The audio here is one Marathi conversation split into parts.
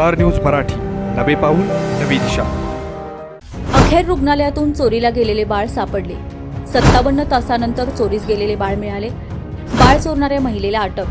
Star news Marathi. नवे पाऊल नवी दिशा. अखेर रुग्णालयातून चोरीला गेलेले बाळ सापडले. सत्तावन्न तासानंतर चोरीस गेलेले बाळ मिळाले. बाळ चोरणाऱ्या महिलेला अटक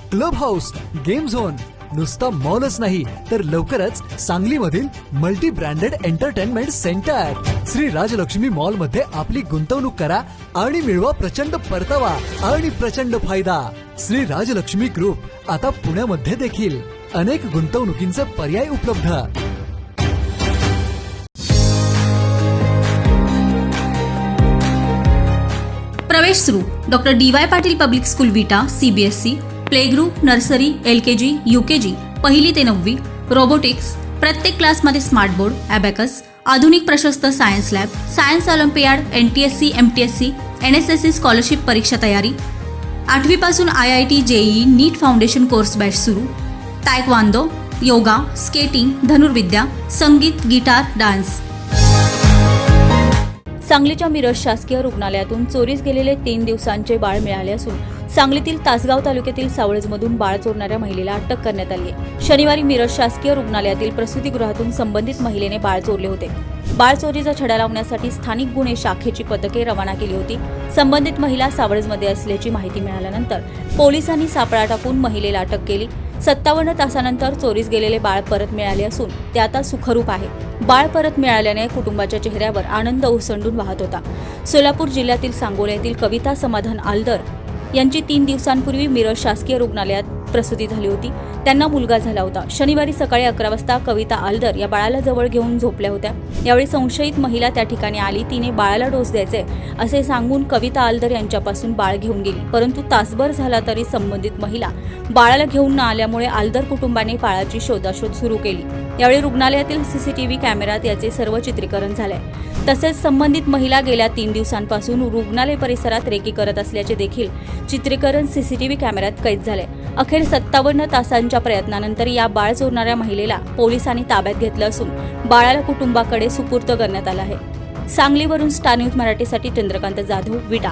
Club house game zone. नुसता मॉलच नाही तर लवकरच सांगलीमधील multi branded entertainment centre. Shri Rajlakshmi मॉलमध्ये आपली गुंतवणूक करा आणि मिळवा प्रचंड परतावा आणि प्रचंड फायदा. श्री राजलक्ष्मी ग्रुप आता पुण्यामध्ये देखील अनेक गुंतवणुकींचे पर्याय उपलब्ध. प्रवेश सुरू. Doctor D Y Patil public school Vita CBSE play group nursery L K G U K G पहिली ते नववी रोबोटिक्स प्रत्येक क्लासमध्ये स्मार्ट बोर्ड ॲबॅकस आधुनिक प्रशस्त science lab science olympiad N T S C M T S C N S S C scholarship परीक्षा तयारी. आठवीपासून I I T JEE NEET foundation course batch सुरू. तायक्वांदो योगा स्केटिंग धनुर्विद्या संगीत गिटार डान्स. सांगलीच्या मिरज शासकीय रुग्णालयातून चोरीस गेलेले तीन दिवसांचे बाळ मिळाले असून सांगलीतील तासगाव तालुक्यातील सावळजमधून बाळ चोरणाऱ्या महिलेला अटक करण्यात आली आहे. शनिवारी मिरज शासकीय रुग्णालयातील प्रसूतीगृहातून संबंधित महिलेने बाळ चोरले होते. बाळ चोरीचा छडा लावण्यासाठी स्थानिक गुन्हे शाखेची पथके रवाना केली होती. संबंधित महिला सावळजमध्ये असल्याची माहिती मिळाल्यानंतर पोलिसांनी सापळा टाकून महिलेला अटक केली. सत्तावन्न तासानंतर चोरीस गेलेले बाळ परत मिळाले असून ते आता सुखरूप आहे. बाळ परत मिळाल्याने कुटुंबाच्या चेहऱ्यावर आनंद ओसंडून वाहत होता. सोलापूर जिल्ह्यातील सांगोला येथील कविता समाधान आलदर यांची तीन दिवसांपूर्वी मिरज शासकीय रुग्णालयात प्रसूती झाली होती. त्यांना मुलगा झाला होता. शनिवारी सकाळी अकरा वाजता कविता आलदर या बाळाला जवळ घेऊन झोपल्या होत्या. यावेळी संशयित महिला त्या ठिकाणी आली. तिने बाळाला डोस द्यायचे असे सांगून कविता आलदर यांच्यापासून बाळ घेऊन गेली. परंतु तासभर झाला तरी संबंधित महिला बाळाला घेऊन न आल्यामुळे आलदर कुटुंबाने बाळाची शोधाशोध सुरू केली. यावेळी रुग्णालयातील सीसीटीव्ही कॅमेऱ्यात याचे सर्व चित्रीकरण झाले तसेच संबंधित महिला गेल्या तीन दिवसांपासून रुग्णालय परिसरात रेकी करत असल्याचे देखील चित्रीकरण सीसीटीव्ही कॅमेऱ्यात कैद झाले अखेर सत्तावन्न तासांच्या प्रयत्नानंतर या बाळ चोरणाऱ्या महिलेला पोलिसांनी ताब्यात घेतलं असून बाळाला कुटुंबाकडे सुपूर्त करण्यात आलं आहे. सांगलीवरून स्टार न्यूज मराठीसाठी चंद्रकांत जाधव विटा.